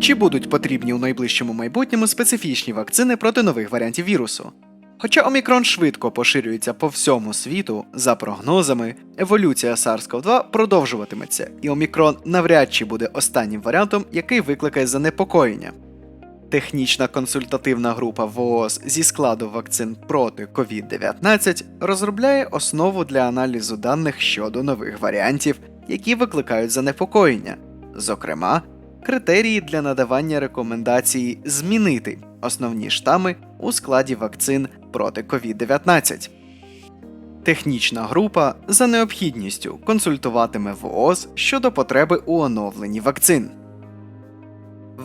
Чи будуть потрібні у найближчому майбутньому специфічні вакцини проти нових варіантів вірусу? Хоча Омікрон швидко поширюється по всьому світу, за прогнозами, еволюція SARS-CoV-2 продовжуватиметься, і Омікрон навряд чи буде останнім варіантом, який викликає занепокоєння. Технічна консультативна група ВООЗ зі складу вакцин проти COVID-19 розробляє основу для аналізу даних щодо нових варіантів, які викликають занепокоєння, зокрема, критерії для надавання рекомендації змінити основні штами у складі вакцин проти COVID-19. Технічна група за необхідністю консультуватиме ВООЗ щодо потреби у оновленні вакцин.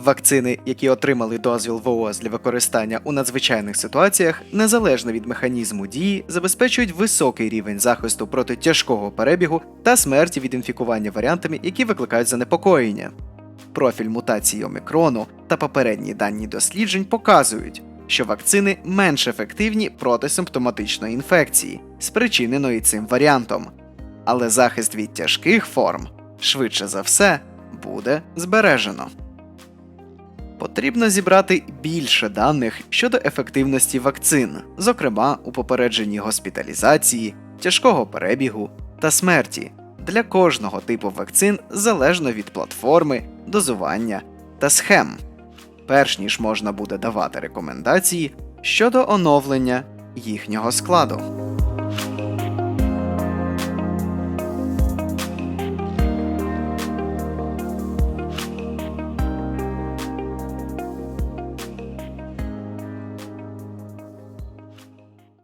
Вакцини, які отримали дозвіл ВООЗ для використання у надзвичайних ситуаціях, незалежно від механізму дії, забезпечують високий рівень захисту проти тяжкого перебігу та смерті від інфікування варіантами, які викликають занепокоєння. Профіль мутації омікрону та попередні дані досліджень показують, що вакцини менш ефективні проти симптоматичної інфекції, спричиненої цим варіантом. Але захист від тяжких форм, швидше за все, буде збережено. Потрібно зібрати більше даних щодо ефективності вакцин, зокрема у попередженні госпіталізації, тяжкого перебігу та смерті для кожного типу вакцин залежно від платформи, дозування та схем, перш ніж можна буде давати рекомендації щодо оновлення їхнього складу.